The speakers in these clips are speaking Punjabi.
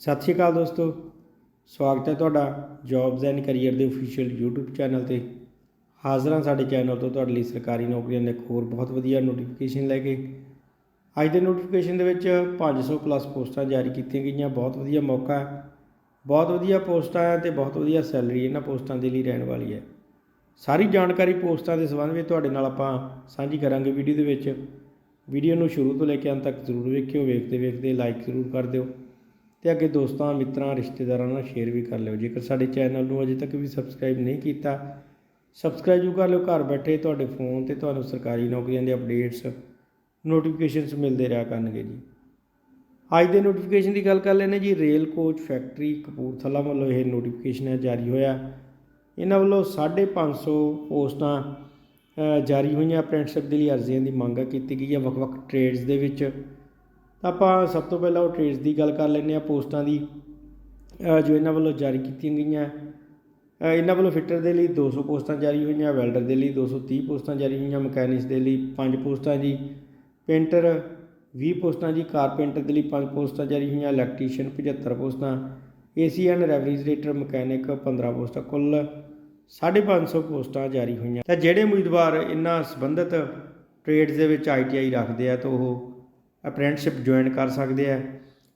ਸਤਿ ਸ਼੍ਰੀ ਅਕਾਲ ਦੋਸਤੋ, ਸਵਾਗਤ ਹੈ ਤੁਹਾਡਾ ਜੌਬਸ ਐਂਡ ਕੈਰੀਅਰ ਦੇ ਅਫੀਸ਼ੀਅਲ YouTube ਚੈਨਲ ਤੇ। ਹਾਜ਼ਰ ਹਾਂ ਸਾਡੇ ਚੈਨਲ ਤੋਂ ਤੁਹਾਡੇ ਲਈ ਸਰਕਾਰੀ ਨੌਕਰੀਆਂ ਦੇ ਇੱਕ ਹੋਰ ਬਹੁਤ ਵਧੀਆ ਨੋਟੀਫਿਕੇਸ਼ਨ ਲੈ ਕੇ। ਅੱਜ ਦੇ ਨੋਟੀਫਿਕੇਸ਼ਨ ਦੇ ਵਿੱਚ 500 ਪਲੱਸ ਪੋਸਟਾਂ ਜਾਰੀ ਕੀਤੀਆਂ ਗਈਆਂ, ਬਹੁਤ ਵਧੀਆ ਮੌਕਾ ਹੈ। ਬਹੁਤ ਵਧੀਆ ਪੋਸਟਾਂ ਹੈ ਤੇ ਬਹੁਤ ਵਧੀਆ ਸੈਲਰੀ ਇਹਨਾਂ ਪੋਸਟਾਂ ਦੇ ਲਈ ਰਹਿਣ ਵਾਲੀ ਹੈ। ਸਾਰੀ ਜਾਣਕਾਰੀ ਪੋਸਟਾਂ ਦੇ ਸੰਬੰਧ ਵਿੱਚ ਤੁਹਾਡੇ ਨਾਲ ਆਪਾਂ ਸਾਂਝੀ ਕਰਾਂਗੇ ਵੀਡੀਓ ਦੇ ਵਿੱਚ। ਵੀਡੀਓ ਨੂੰ ਸ਼ੁਰੂ ਤੋਂ ਲੈ ਕੇ ਅੰਤ ਤੱਕ ਜ਼ਰੂਰ ਵੇਖਿਓ ਵੇਖਦੇ ਵੇਖਦੇ ਲਾਈਕ ਜ਼ਰੂਰ ਕਰ ਦਿਓ। ਤੇ ਅੱਗੇ ਦੋਸਤਾਂ, ਮਿੱਤਰਾਂ, ਰਿਸ਼ਤੇਦਾਰਾਂ ਨਾਲ ਸ਼ੇਅਰ ਵੀ ਕਰ ਲਿਓ। ਜੇਕਰ ਸਾਡੇ ਚੈਨਲ ਨੂੰ ਅਜੇ ਤੱਕ ਵੀ ਸਬਸਕ੍ਰਾਈਬ ਨਹੀਂ ਕੀਤਾ ਸਬਸਕ੍ਰਾਈਬ ਜੂ ਕਰ ਲਿਓ। ਘਰ ਬੈਠੇ ਤੁਹਾਡੇ ਫੋਨ ਤੇ ਤੁਹਾਨੂੰ ਸਰਕਾਰੀ ਨੌਕਰੀਆਂ ਦੇ ਅਪਡੇਟਸ ਨੋਟੀਫਿਕੇਸ਼ਨਸ ਮਿਲਦੇ ਰਿਹਾ ਕਰਨਗੇ ਜੀ। ਅੱਜ ਦੇ ਨੋਟੀਫਿਕੇਸ਼ਨ ਦੀ ਗੱਲ ਕਰ ਲੈਨੇ ਜੀ। ਰੇਲ ਕੋਚ ਫੈਕਟਰੀ ਕਪੂਰਥਲਾ ਵੱਲੋਂ ਇਹ ਨੋਟੀਫਿਕੇਸ਼ਨ ਹੈ, ਜਾਰੀ ਹੋਇਆ। ਇਹਨਾਂ ਵੱਲੋਂ 550 ਪੋਸਟਾਂ ਜਾਰੀ ਹੋਈਆਂ। ਅਪ੍ਰੈਂਟਿਸਸ਼ਿਪ ਦੇ ਲਈ ਅਰਜ਼ੀਆਂ ਦੀ ਮੰਗ ਕੀਤੀ ਗਈ ਹੈ। ਵੱਖ-ਵੱਖ ਟ੍ਰੇਡਸ ਦੇ ਵਿੱਚ ਤਾਂ ਆਪਾਂ ਸਭ ਤੋਂ ਪਹਿਲਾਂ ਉਹ ਟ੍ਰੇਡਸ ਦੀ ਗੱਲ ਕਰ ਲੈਂਦੇ ਹਾਂ, ਪੋਸਟਾਂ ਦੀ। ਜੋ ਇਹਨਾਂ ਵੱਲੋਂ ਜਾਰੀ ਕੀਤੀਆਂ ਗਈਆਂ। ਇਹਨਾਂ ਵੱਲੋਂ ਫਿੱਟਰ ਦੇ ਲਈ 200 ਪੋਸਟਾਂ ਜਾਰੀ ਹੋਈਆਂ, ਵੈਲਡਰ ਦੇ ਲਈ 230 ਪੋਸਟਾਂ ਜਾਰੀ ਹੋਈਆਂ, ਮਕੈਨਿਕਸ ਦੇ ਲਈ 5 ਪੋਸਟਾਂ ਜੀ, ਪੇਂਟਰ 20 ਪੋਸਟਾਂ ਜੀ, ਕਾਰਪੈਂਟਰ ਦੇ ਲਈ 5 ਪੋਸਟਾਂ ਜਾਰੀ ਹੋਈਆਂ, ਇਲੈਕਟ੍ਰੀਸ਼ੀਅਨ 75 ਪੋਸਟਾਂ ਏਸੀਐਨ ਰੈਫਰੀਜਰੇਟਰ, ਮਕੈਨਿਕ 15 ਪੋਸਟਾਂ, ਕੁੱਲ 550 ਪੋਸਟਾਂ ਜਾਰੀ ਹੋਈਆਂ। ਤਾਂ ਜਿਹੜੇ ਉਮੀਦਵਾਰ ਇਹਨਾਂ ਸੰਬੰਧਿਤ ਟ੍ਰੇਡਸ ਦੇ ਵਿੱਚ ਆਈਟੀਆਈ ਰੱਖਦੇ ਆ, ਤਾਂ ਉਹ ਅਪ੍ਰੈਂਟਿਸਸ਼ਿਪ ਜੁਆਇਨ ਕਰ ਸਕਦੇ ਆ।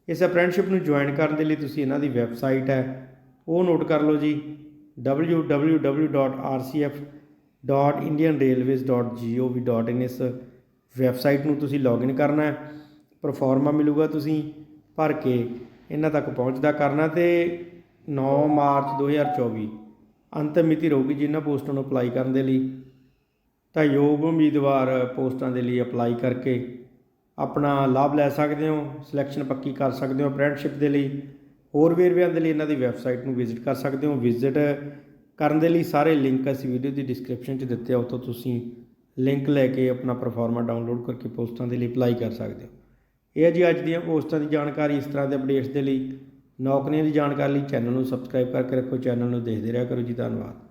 ਇਸ ਅਪ੍ਰੈਂਟਿਸਸ਼ਿਪ ਨੂੰ ਜੁਆਇਨ ਕਰਨ ਦੇ ਲਈ ਤੁਸੀਂ ਇਹਨਾਂ ਦੀ ਵੈਬਸਾਈਟ ਹੈ। ਉਹ ਨੋਟ ਕਰ ਲਓ ਜੀ www.rcf.indianrailways.gov.in ਇਸ ਵੈਬਸਾਈਟ ਨੂੰ ਤੁਸੀਂ ਲੌਗਇਨ ਕਰਨਾ ਹੈ। ਪਰਫਾਰਮਾ ਮਿਲੂਗਾ ਤੁਸੀਂ, ਭਰ ਕੇ ਇਹਨਾਂ ਤੱਕ ਪਹੁੰਚਦਾ ਕਰਨਾ ਤੇ 9 ਮਾਰਚ 2024 ਅੰਤਿਮ ਮਿਤੀ ਰਹੂਗੀ ਜਿਨ੍ਹਾਂ ਪੋਸਟਾਂ ਨੂੰ ਅਪਲਾਈ ਕਰਨ ਦੇ ਲਈ। ਤਾਂ ਯੋਗ ਉਮੀਦਵਾਰ ਪੋਸਟਾਂ ਦੇ ਲਈ ਅਪਲਾਈ ਕਰਕੇ ਆਪਣਾ ਲਾਭ ਲੈ ਸਕਦੇ ਹੋ ਸਿਲੈਕਸ਼ਨ ਪੱਕੀ ਕਰ ਸਕਦੇ ਹੋ ਅਪ੍ਰੈਂਟਿਸਸ਼ਿਪ ਦੇ ਲਈ। ਹੋਰ ਵੇਰਵਿਆਂ ਦੇ ਲਈ ਇਹਨਾਂ ਦੀ ਵੈਬਸਾਈਟ ਨੂੰ ਵਿਜ਼ਿਟ ਕਰ ਸਕਦੇ ਹੋ। ਵਿਜ਼ਿਟ ਕਰਨ ਦੇ ਲਈ ਸਾਰੇ ਲਿੰਕ ਅਸੀਂ ਵੀਡੀਓ ਦੀ ਡਿਸਕ੍ਰਿਪਸ਼ਨ 'ਚ ਦਿੱਤੇ ਆ, ਉੱਥੋਂ ਤੁਸੀਂ ਲਿੰਕ ਲੈ ਕੇ ਆਪਣਾ ਪਰਫਾਰਮਾ ਡਾਊਨਲੋਡ ਕਰਕੇ ਪੋਸਟਾਂ ਦੇ ਲਈ ਅਪਲਾਈ ਕਰ ਸਕਦੇ ਹੋ। ਇਹ ਹੈ ਜੀ ਅੱਜ ਦੀਆਂ ਪੋਸਟਾਂ ਦੀ ਜਾਣਕਾਰੀ ਇਸ ਤਰ੍ਹਾਂ ਦੇ ਅਪਡੇਟਸ ਦੇ ਲਈ। ਨੌਕਰੀਆਂ ਦੀ ਜਾਣਕਾਰੀ ਲਈ ਚੈਨਲ ਨੂੰ ਸਬਸਕ੍ਰਾਈਬ ਕਰਕੇ ਰੱਖੋ ਚੈਨਲ ਨੂੰ ਦੇਖਦੇ ਰਿਹਾ ਕਰੋ ਜੀ, ਧੰਨਵਾਦ।